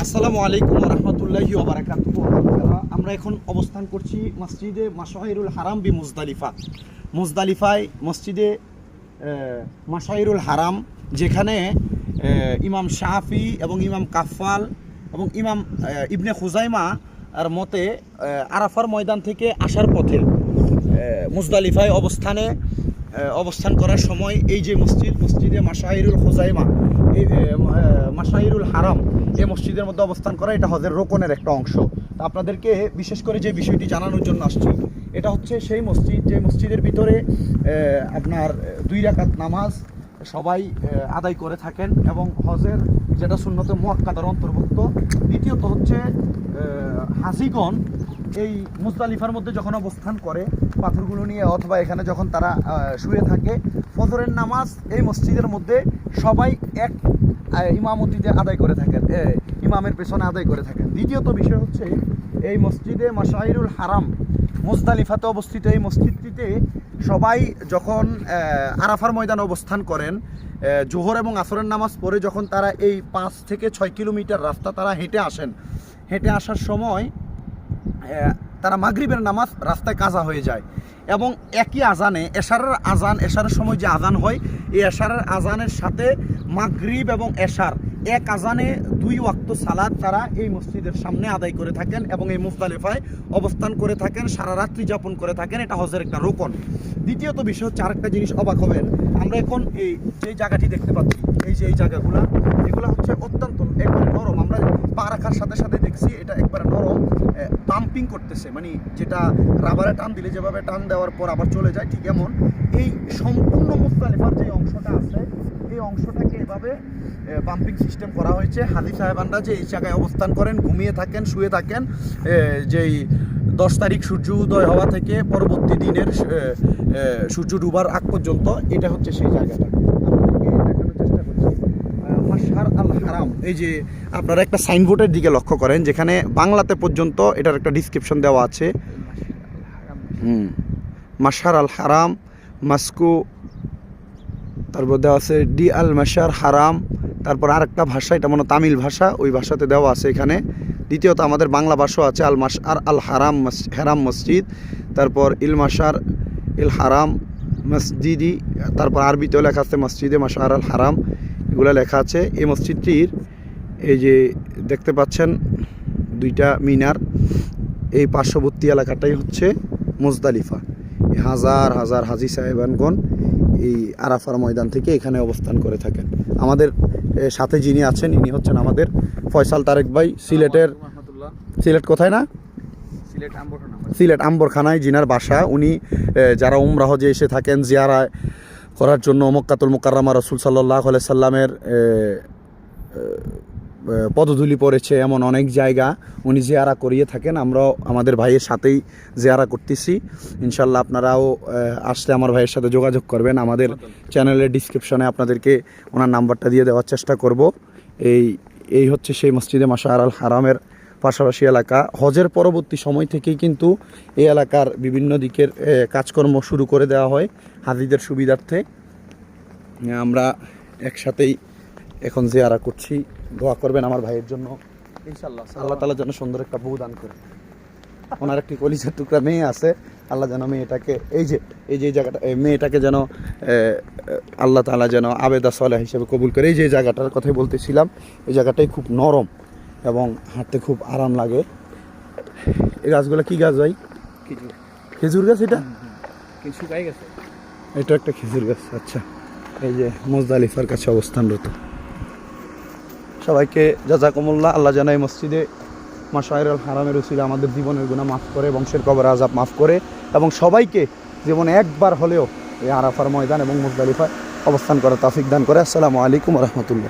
আসসালামু আলাইকুম রহমতুল্লাহি আমরা এখন অবস্থান করছি মসজিদে মাশাহিরুল হারাম বি মুজদালিফা। মুজদালিফায় মসজিদে আহ, মাশাহিরুল হারাম যেখানে ইমাম শাফি এবং ইমাম কাফাল এবং ইমাম ইবনে খুজাইমা আর মতে আরাফার ময়দান থেকে আসার পথে মুজদালিফায় অবস্থানে অবস্থান করার সময় এই যে মসজিদ মসজিদে মাসাহিরুল হোজাইমা এই, মাসাহিরুল হারাম এই মসজিদের মধ্যে অবস্থান করা এটা হজের রোকনের একটা অংশ। তা আপনাদেরকে বিশেষ করে যে বিষয়টি জানানোর জন্য আসছি এটা হচ্ছে সেই মসজিদ যে মসজিদের ভিতরে আপনার দুই রাকাত নামাজ সবাই আদায় করে থাকেন এবং হজের যেটা শূন্যতে মোয়াক্কাদার অন্তর্ভুক্ত। দ্বিতীয়ত হচ্ছে হাজিগণ এই মুজদালিফার মধ্যে যখন অবস্থান করে, পাথরগুলো নিয়ে অথবা এখানে যখন তারা শুয়ে থাকে, ফজরের নামাজ এই মসজিদের মধ্যে সবাই এক ইমামতিতে আদায় করে থাকেন ইমামের পেছনে আদায় করে থাকেন। দ্বিতীয়ত বিষয় হচ্ছে, এই মসজিদে মাশাহিরুল হারাম মুজদালিফাতে অবস্থিত এই মসজিদটিতে সবাই যখন আরাফার ময়দানে অবস্থান করেন জোহর এবং আসরের নামাজ পড়ে যখন তারা এই পাঁচ থেকে ছয় কিলোমিটার রাস্তা তারা হেঁটে আসেন, হেঁটে আসার সময় তারা মাগরিবের নামাজ রাস্তায় কাজা হয়ে যায় এবং একই আজানে, এশারের আজান, এশারের সময় যে আজান হয়, এই এশারের আজানের সাথে মাগরিব এবং এশার এক আজানে দুই ওয়াক্ত সালাদ তারা এই মসজিদের সামনে আদায় করে থাকেন এবং এই মুজদালিফায় অবস্থান করে থাকেন, সারা রাত্রি যাপন করে থাকেন। এটা হজের একটা রোকন। দ্বিতীয়ত বিষয় হচ্ছে আরেকটা জিনিস অবাক হবেন। আমরা এখন এই যে জায়গাটি দেখতে পাচ্ছি, এই যে এই জায়গাগুলা, এগুলো হচ্ছে অত্যন্ত একবারে নরম। আমরা পা রাখার সাথে সাথে দেখছি এটা একবারে নরম পাম্পিং করতেছে। মানে যেটা রাবারে টান দিলে যেভাবে টান দেওয়ার পর আবার চলে যায়, ঠিক এমন। এই সম্পূর্ণ মুস্তালিফার যে অংশটা আছে এই অংশটাকে এভাবে পাম্পিং সিস্টেম করা হয়েছে। হাজি সাহেবানরা যে এই জায়গায় অবস্থান করেন ঘুমিয়ে থাকেন শুয়ে থাকেন যেই দশ তারিখ সূর্য উদয় হওয়া থেকে পরবর্তী দিনের সূর্য ডুবার আগ পর্যন্ত এটা হচ্ছে সেই জায়গাটা। চেষ্টা করছি। আহ, আল হারাম। এই যে আপনারা একটা সাইনবোর্ডের দিকে লক্ষ্য করেন যেখানে বাংলাতে পর্যন্ত এটার একটা ডিসক্রিপশন দেওয়া আছে। হুম। মাশার আল হারাম মাস্কু তারপর দেওয়া আছে ডি আল মাশার হারাম। তারপর আরেকটা ভাষা, এটা মনে তামিল ভাষা, ওই ভাষাতে দেওয়া আছে এখানে। দ্বিতীয়ত আমাদের বাংলা ভাষাও আছে আল মাস আর আল হারাম হেরাম মসজিদ। তারপর ইল মাসার ইল হারাম মসজিদি, তারপর আরবিতেও লেখা আছে মসজিদে মাসার আল হারাম। এগুলো লেখা আছে। এই মসজিদটির এই যে দেখতে পাচ্ছেন দুইটা মিনার। এই পার্শ্ববর্তী এলাকাটাই হচ্ছে মুজদালিফা। হাজার হাজার হাজি সাহেবানগণ এই আরাফার ময়দান থেকে এখানে অবস্থান করে থাকেন। আমাদের সাথে যিনি আছেন ইনি হচ্ছেন আমাদের ফয়সাল তারেক ভাই সিলেটের সিলেট কোথায় না? সিলেট সিলেট আম্বরখানায় জিনার বাসা উনি যারা উমরা হজে এসে থাকেন জিয়ারায় করার জন্য মক্কাতুল মোকাররমা রসুল সাল্লাহ সাল্লামের পদধূলি পড়েছে এমন অনেক জায়গা। উনি জিয়ারা করিয়ে থাকেন, আমরাও আমাদের ভাইয়ের সাথেই জিয়ারা করতেছি। ইনশাল্লাহ আপনারাও আসলে আমার ভাইয়ের সাথে যোগাযোগ করবেন। আমাদের চ্যানেলের ডিসক্রিপশনে আপনাদেরকে ওনার নাম্বারটা দিয়ে দেওয়ার চেষ্টা করব। এই এই হচ্ছে সেই মসজিদে মাশার আল হারামের পাশাপাশি এলাকা। হজের পরবর্তী সময় থেকেই কিন্তু এই এলাকার বিভিন্ন দিকের কাজকর্ম শুরু করে দেওয়া হয় হাজিদের সুবিধার্থে। আমরা একসাথেই এখন যে জিয়ারা করছি। দোয়া করবেন আমার ভাইয়ের জন্য। ইনশাআল্লাহ আল্লাহ তালা যেন সুন্দর একটা বউ দান করে। ওনার একটি কলিজার টুকরা মেয়ে আছে। আল্লাহ যেন মেয়েটাকে এই যে এই যে এই জায়গাটা এই মেয়েটাকে যেন আল্লাহ তালা যেন আবেদা সলে হিসেবে কবুল করে। এই যে জায়গাটার কথাই বলতেছিলাম এই জায়গাটাই খুব নরম এবং হাঁটতে খুব আরাম লাগে। এই গাছগুলো কি গাছ ভাই? খেজুর। গাছ এটা? শুকাই গেছে? এটা একটা খেজুর গাছ আচ্ছা। এই যে মুজদালিফার কাছে অবস্থানরত। সবাইকে জাজাকুমুল্লাহ। আল্লাহ জানাই মসজিদে মা আল হারামের উসিলে আমাদের জীবনের গুণা মাফ করে, বংশের কবর আজাব মাফ করে এবং সবাইকে জীবনে একবার হলেও এই আরাফার ময়দান এবং মুজদালিফায় অবস্থান করার তাফিক দান করে। আসসালামু আলাইকুম রহমতুল্লাহ।